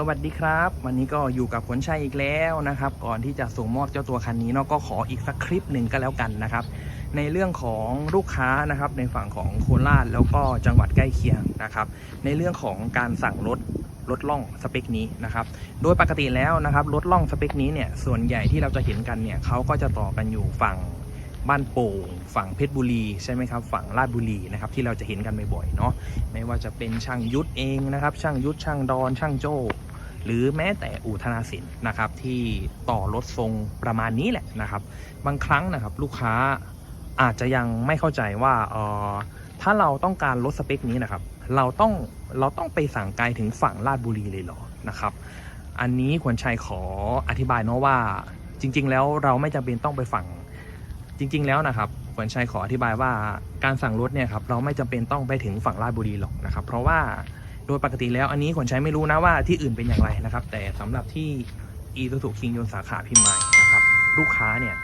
สวัสดีครับ วันนี้ก็อยู่กับผลชัยอีกแล้วนะครับ ก่อนที่จะส่งมอบเจ้าตัวคันนี้เนาะก็ขออีกสักคลิปหนึ่งก็แล้วกันนะครับ ในเรื่องของลูกค้านะครับ ในฝั่งของโคราชแล้วก็จังหวัดใกล้เคียงนะครับ ในเรื่องของการสั่งรถรถล่องสเปคนี้นะครับ โดยปกติแล้วนะครับรถล่องสเปคนี้เนี่ยส่วนใหญ่ที่เราจะเห็นกันเนี่ยเขาก็จะต่อกันอยู่ฝั่ง บ้านโป่งฝั่งเพชรบุรีใช่ไหมครับฝั่งลาดบุรีนะครับที่เราจะเห็นกันบ่อยๆเนาะไม่ว่าจะเป็นช่างยุทธเองนะครับ ช่างยุทธช่างดอนช่างโจ้หรือแม้แต่อู่ธนาสินนะครับ ที่ต่อรถทรงประมาณนี้แหละนะครับ บางครั้งนะครับลูกค้าอาจจะยังไม่เข้าใจว่าเออถ้าเราต้องการรถสเปคนี้นะครับ เราต้องเราต้องไปสั่งไกลถึงฝั่งลาดบุรีเลยเหรอนะครับ อันนี้ควรชัยขออธิบายเนาะว่าจริง ๆ แล้วเราไม่จำเป็นต้องไปฝั่ง จริง ๆ แล้วนะครับควรชัยขออธิบายว่าการสั่งรถเนี่ยครับเราไม่จำเป็นต้องไปถึงฝั่งลาดบุรีหรอกนะครับ เพราะว่าโดยปกติแล้วอันนี้คนใช้ไม่รู้นะว่าที่อื่นเป็นอย่างไรนะครับ แต่สำหรับที่อีซูซูคิงยนสาขาพิมายนะครับ ลูกค้าเนี่ย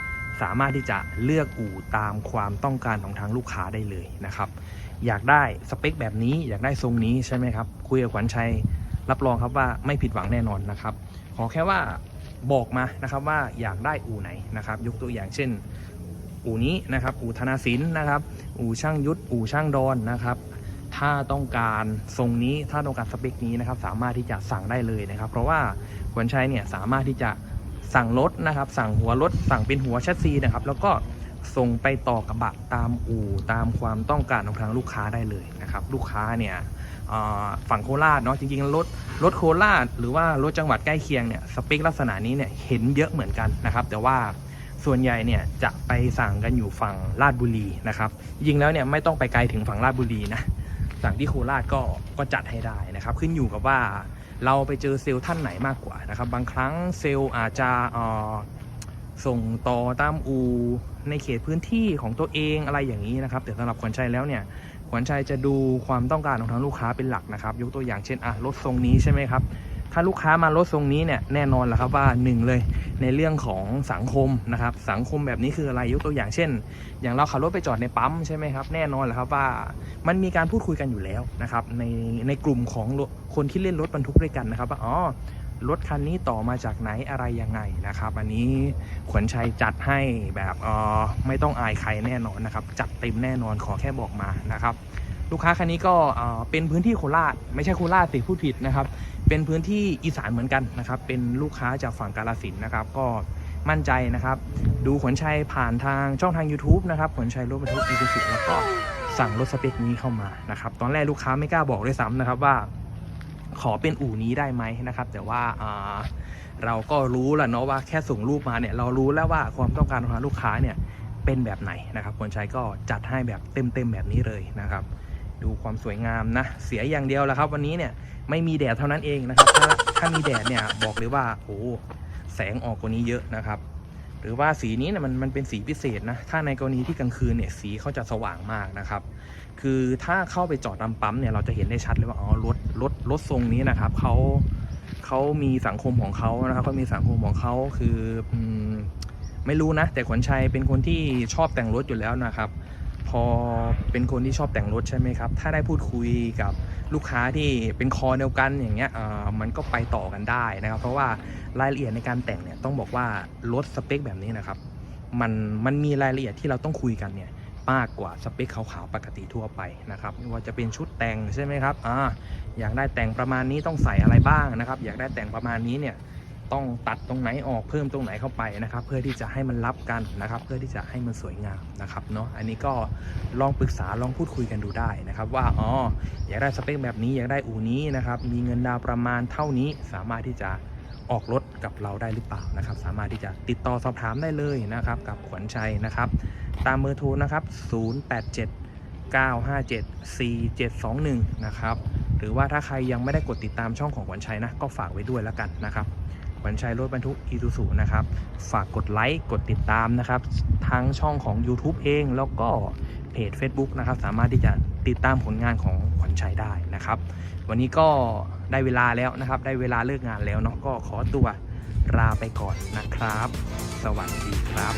สามารถที่จะเลือกอู่ตามความต้องการของทางลูกค้าได้เลยนะครับ อยากได้สเปคแบบนี้อยากได้ทรงนี้ใช่ไหมครับคุยกับขวัญชัยรับรองครับว่าไม่ผิดหวังแน่นอนนะครับ ขอแค่ว่าบอกมานะครับว่าอยากได้อู่ไหนนะครับ ยกตัวอย่างเช่น อู่นี้นะครับอู่ธนาสินนะครับอู่ช่างยุทธอู่ช่างดอนนะครับถ้าต้องการทรงนี้ถ้าต้องการสเปคนี้นะครับสามารถที่จะสั่งได้เลยนะครับ เพราะว่าขวัญชัยเนี่ยสามารถที่จะสั่งรถนะครับ สั่งหัวรถสั่งเป็นหัวแชสซีนะครับ แล้วก็ส่งไปต่อกระบะตามอู่ตามความต้องการของทางลูกค้าได้เลยนะครับ ลูกค้าเนี่ยฝั่งโคราชเนาะจริงๆรถรถโคราชหรือว่ารถจังหวัดใกล้เคียงเนี่ยสเปคลักษณะนี้เนี่ยเห็นเยอะเหมือนกันนะครับ แต่ว่า ส่วนใหญ่เนี่ยจะไปสั่งกันอยู่ฝั่งลาดบุรีนะครับจริงแล้วเนี่ยไม่ต้องไปไกลถึงฝั่งลาดบุรีนะสั่งที่โคราชก็ก็จัดให้ได้นะครับ ขึ้นอยู่กับว่าเราไปเจอเซลล์ท่านไหนมากกว่านะครับ บางครั้งเซลล์อาจจะส่งต่อตามอูในเขตพื้นที่ของตัวเองอะไรอย่างนี้นะครับ แต่สำหรับขวัญชัยแล้วเนี่ยขวัญชัยจะดูความต้องการของทางลูกค้าเป็นหลักนะครับ ยกตัวอย่างเช่นอะรถทรงนี้ใช่ไหมครับ ถ้าลูกค้ามารถทรงนี้เนี่ยแน่นอนแหละครับว่าหนึ่งเลยในเรื่องของสังคมนะครับสังคมแบบนี้คืออะไรยกตัวอย่างเช่น อย่างเราขับรถไปจอดในปั๊มใช่ไหมครับแน่นอนแหละครับว่ามันมีการพูดคุยกันอยู่แล้วนะครับในในกลุ่มของคนที่เล่นรถบรรทุกด้วยกันนะครับว่าอ๋อรถคันนี้ต่อมาจากไหนอะไรยังไงนะครับ อันนี้ขวัญชัยจัดให้แบบเออไม่ต้องอายใครแน่นอนนะครับ จัดเต็มแน่นอนขอแค่บอกมานะครับ ลูกค้าคันนี้ก็เอ่อเป็นพื้นที่โคราชไม่ใช่โคราชสิพูดผิดนะครับ เป็นพื้นที่อีสานเหมือนกันนะครับ เป็นลูกค้าจากฝั่งกาลสินธุ์นะครับ ก็มั่นใจนะครับ ดูขวัญชัยผ่านทางช่องทาง YouTube นะครับขวัญชัยรถบรรทุกอีซูซูแล้วก็สั่งรถสเปคนี้เข้ามานะครับ ตอนแรกลูกค้าไม่กล้าบอกด้วยซ้ำนะครับว่าขอเป็นอู่นี้ได้ไหมนะครับ แต่ว่าอ่าเราก็รู้แหล้วเนาะว่าแค่ส่งรูปมาเนี่ยเรารู้แล้วว่าความต้องการของลูกค้าเนี่ยเป็นแบบไหนนะครับขวัญชัยก็จัดให้แบบเต็มๆแบบนี้เลยนะครับ ดูความสวยงามนะ เสียอย่างเดียวแหละครับ วันนี้เนี่ยไม่มีแดดเท่านั้นเองนะครับ ถ้าถ้ามีแดดเนี่ยบอกเลยว่าโอ้แสงออกกว่านี้เยอะนะครับ หรือว่าสีนี้เนี่ยมันมันเป็นสีพิเศษนะ ถ้าในกรณีที่กลางคืนเนี่ยสีเขาจะสว่างมากนะครับ คือถ้าเข้าไปจอดตามปั๊มเนี่ยเราจะเห็นได้ชัดเลยว่าอ๋อรถรถรถทรงนี้นะครับเขาเขามีสังคมของเขานะครับเขามีสังคมของเขาคือไม่รู้นะ แต่ขวัญชัยเป็นคนที่ชอบแต่งรถอยู่แล้วนะครับ พอเป็นคนที่ชอบแต่งรถใช่ไหมครับ ถ้าได้พูดคุยกับลูกค้าที่เป็นคอเดียวกันอย่างเงี้ยมันก็ไปต่อกันได้นะครับ เพราะว่ารายละเอียดในการแต่งเนี่ยต้องบอกว่ารถสเปคแบบนี้นะครับ มันมันมีรายละเอียดที่เราต้องคุยกันเนี่ยมากกว่าสเปคขาวๆปกติทั่วไปนะครับไม่ว่าจะเป็นชุดแต่งใช่ไหมครับอ่าอยากได้แต่งประมาณนี้ต้องใส่อะไรบ้างนะครับ อยากได้แต่งประมาณนี้เนี่ย ต้องตัดตรงไหนออกเพิ่มตรงไหนเข้าไปนะครับ เพื่อที่จะให้มันรับกันนะครับ เพื่อที่จะให้มันสวยงามนะครับเนาะอันนี้ก็ลองปรึกษาลองพูดคุยกันดูได้นะครับ ว่าอ๋ออยากได้สเปคแบบนี้อยากได้อู่นี้นะครับ มีเงินดาวประมาณเท่านี้สามารถที่จะออกรถกับเราได้หรือเปล่านะครับ สามารถที่จะติดต่อสอบถามได้เลยนะครับ กับขวัญชัยนะครับ ตามเบอร์โทรนะครับ 087 957 4721 นะครับ หรือว่าถ้าใครยังไม่ได้กดติดตามช่องของขวัญชัยนะ ก็ฝากไว้ด้วยแล้วกันนะครับ ขวัญชัยรถบรรทุกอีซูซูนะครับ ฝากกดไลค์กดติดตามนะครับ ทั้งช่องของ YouTube เองแล้วก็เพจ Facebook นะครับ สามารถที่จะติดตามผลงานของขวัญชัยได้นะครับ วันนี้ก็ได้เวลาแล้วนะครับ ได้เวลาเลิกงานแล้วเนาะก็ขอตัวลาไปก่อนนะครับ สวัสดีครับ